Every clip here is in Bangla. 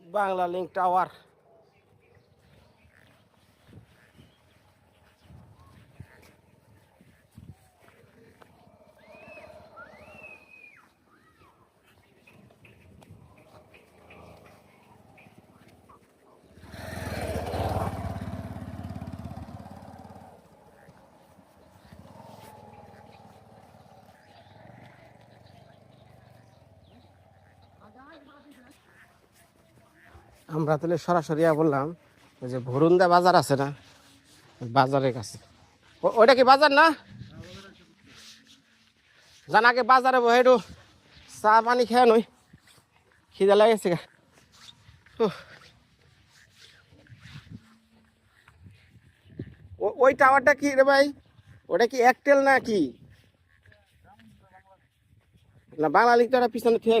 বাংলা লিঙ্ক টাওয়ার আমরা তাহলে সরাসরি বললাম যে ভরুন্দা বাজার আছে না? বাজারের কাছে। ওইটা কি বাজার না? জান আগে বাজারে বহে একটু চা পানি খেয়ে নই খিদে লাগেছে ওই টাওয়ারটা কি রে ভাই? ওটা কি একটেল না কি না, বাংলা লিখতে পিছনে খেয়ে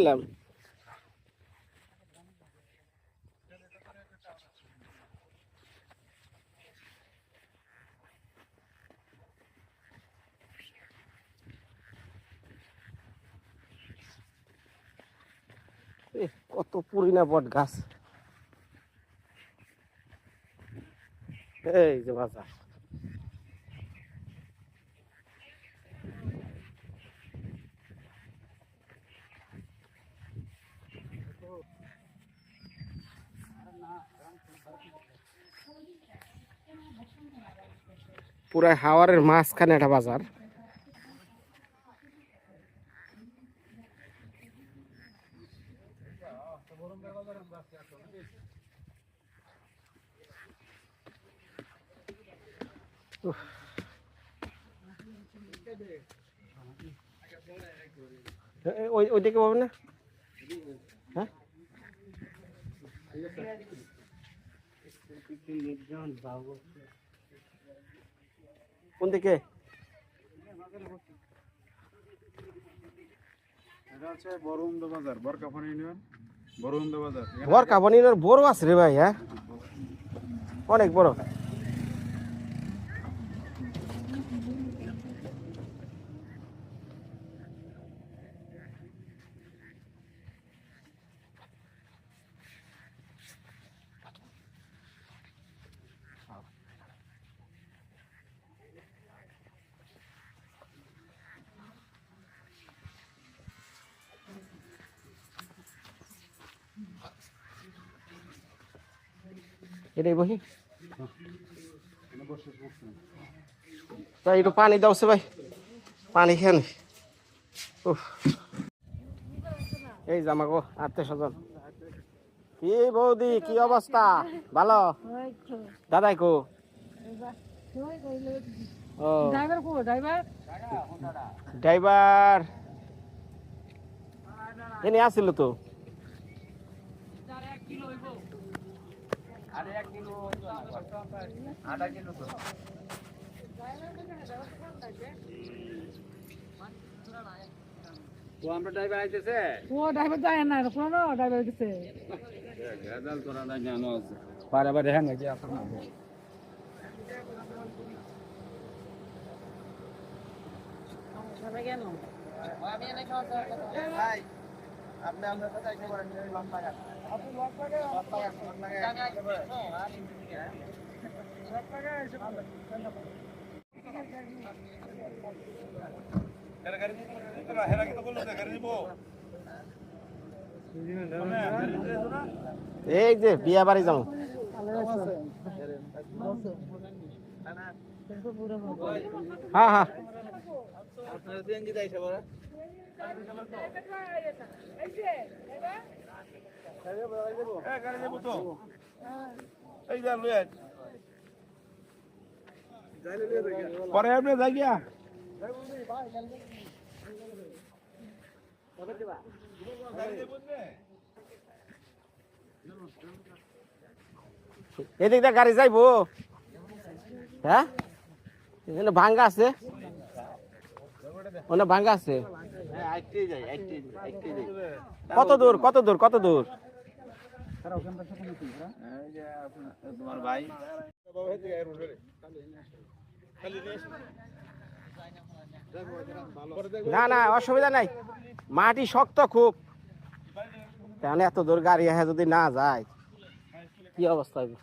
কত পুরিনা বট গাছ। এই যে বাজার। পুরা হাওয়ারের মাঝখানে একটা বাজার। ওই ওইদিকে পাবেন না? হ্যাঁ? কোন দিকে? বড় আছে রে ভাই হ্যাঁ? অনেক বড়। এটাই বহি। তাই একটু পানি দাও সে ভাই। পানি খেয়ে নি। এই জামাগো আত্মীয় স্বজন। কি বৌদি, কি অবস্থা? ভালো? দাদাই co? Driver? Co driver driver এনে আসছিল তো তো আমরা ড্রাইভার আইতেছে? ও ড্রাইভার যায় না কোন ড্রাইভার গেছে। গাজাল তোরা না জানো পারে পারে হ্যাঁ নাকি আপনার এই যে বিয়া বাড়ি যাও। হ্যাঁ হ্যাঁ। পরে আপনি যাই গিয়া। এদিক দিয়ে গাড়ি যাইবো। হ্যাঁ? এখানে ভাঙ্গা আছে। ওখানে ভাঙ্গা আছে। কত দূর কত দূর কত দূর? তোমার ভাই। না না অসুবিধা নাই। মাটি শক্ত খুব। তাহলে এত দূর গাড়ি হ্যাঁ যদি না যায় কি অবস্থা হবে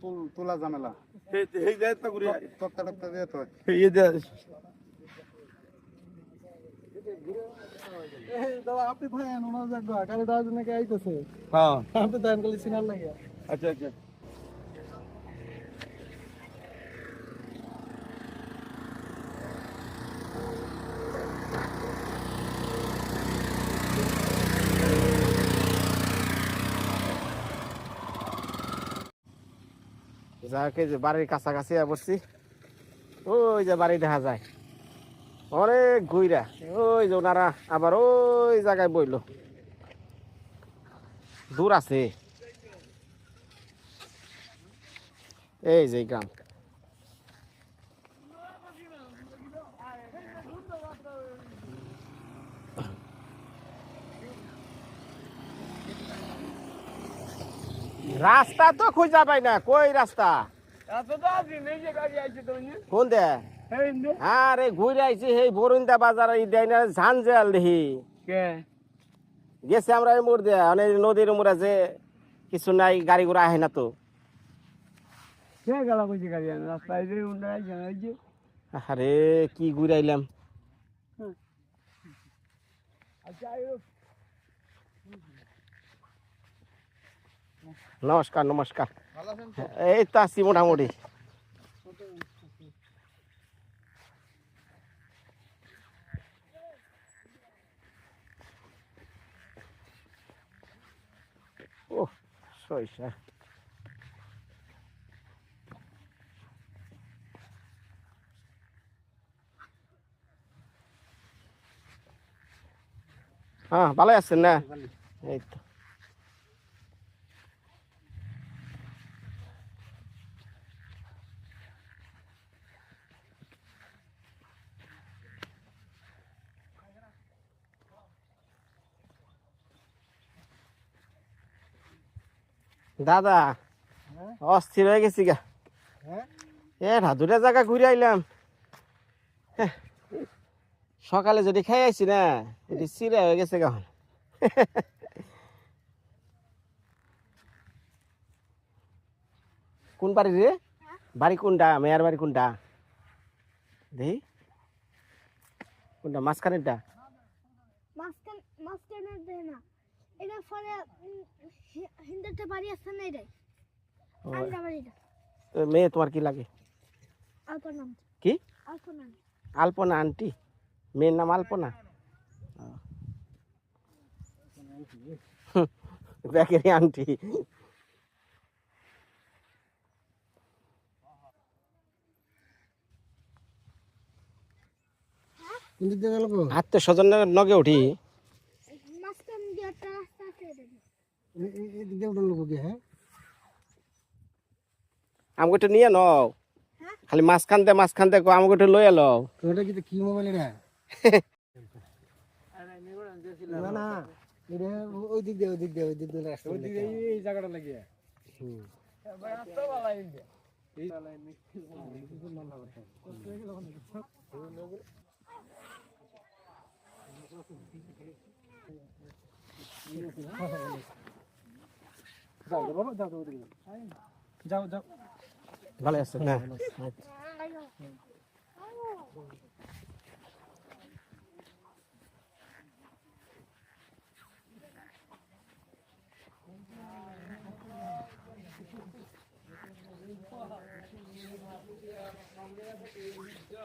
তুল তোলা ঝামেলা। তো আপনি ভাই আইতেছে? হ্যাঁ। আপনি দেন গেলে সিনার লাগে আচ্ছা আচ্ছা। যাকে যে বাড়ির কাছাকাছি বসছি ওই যে বাড়ি দেখা যায়। অনেক ঘুইরা। ওই যে ওনারা আবার ওই জায়গায় বইলো। দূর আছে। এই যে গ্রাম। রাস্তা তো খুঁজা পাই না কই রাস্তা? কোন দে? আরে ঘুরে আইছি সেই বরুন্দা বাজার এই দেয় না ঝানঝাল দেখি। গেছে আমরা এই মোড় দিয়ে অনেক নদীর মোড়ে যে কিছু নাই গাড়ি ঘোড়া আহে না তো। কে গেল কইছে গাড়ি আনে রাস্তায় যে উন্ডা আইছে না এই যে আরে কি ঘুরে আইলাম আচ্ছা আইও নমস্কার নমস্কার। এই তো আছি মোটামুটি। ও সইসা হ্যাঁ ভালো আছেন না? এই তো। দাদা, অস্থির হয়ে গেছি গা। এ দুটা জায়গা ঘুরে আইলাম। সকালে যদি খাই আইছি না, এটি চিরা হয়ে গেছে গা। কোন বাড়ি রে? বাড়ি কোনটা? মেয়ার বাড়ি কোনটা? দেখি। কোনটা? মাঝখানেরটা? মাঝখান মাঝখানের না। এটা ফলে হিন্দুতে বাড়ি আছে না এটাই? ও, বাড়িটা তো মেয়ে তোমার কি লাগে? আলপনা কি? আলপনা আলপনা আন্টি? মেয়ের নাম আলপনা? ব্যাকেরি আন্টি। আত্মীয় স্বজনের নগে উঠি। মাঝখান দিয়ে একটা রাস্তা আছে এটাতে। এদিক উঠে লোক হ্যাঁ আমাকে নিয়ে নও। খালি মাঝখান দিয়ে মাঝখান দিয়ে আমাকে একটু লইয়া লও। ওটা কি কি মোবাইল এটা না না এটা এই জায়গাটা লাগিয়ে যাও বাবা যাও যাও ওদিকে যাও যাও ভালো আছে না আমারে এটা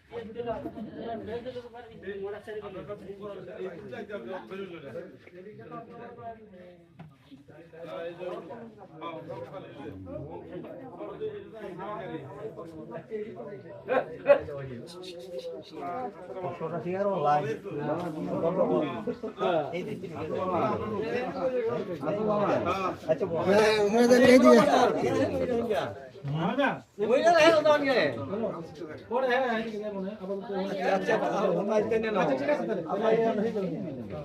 Yeah, we did. আপনাকে কষ্ট হলো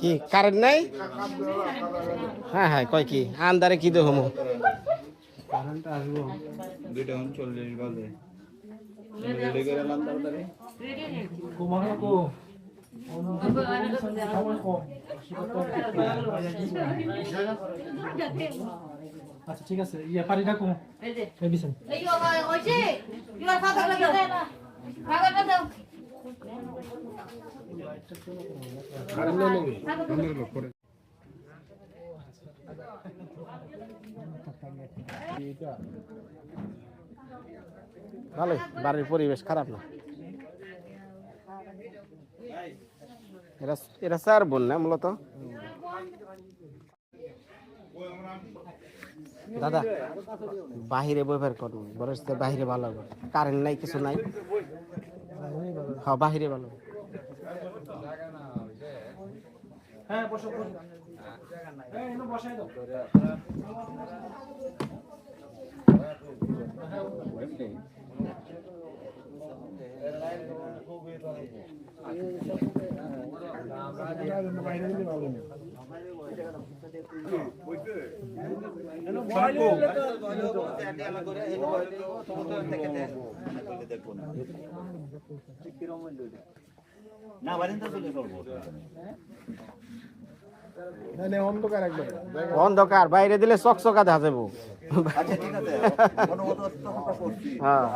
কি কারেন্ট নাই? হ্যাঁ হ্যাঁ কয় কি? আন্দারে কি দেবো দুইটা চল্লিশ বাজে। রেডি করে এলাম তাড়াতাড়ি। আচ্ছা ঠিক আছে। ইয়া পারি রাখো এই বিছান। ভালোই, বাড়ির পরিবেশ খারাপ না। এরা এরা স্যার বোন না মূলত? দাদা, বাহিরে বইবার করুন। বরং বাহিরে ভালো কারেন্ট নাই, কিছু নাই। হ্যাঁ বাহিরে ভালো। হ্যাঁ বসো এনে বসাই দাও না বারিন্দা চলে করব অন্ধকার বাইরে দিলে চকচকা দেখা যাব আচ্ছা হ্যাঁ।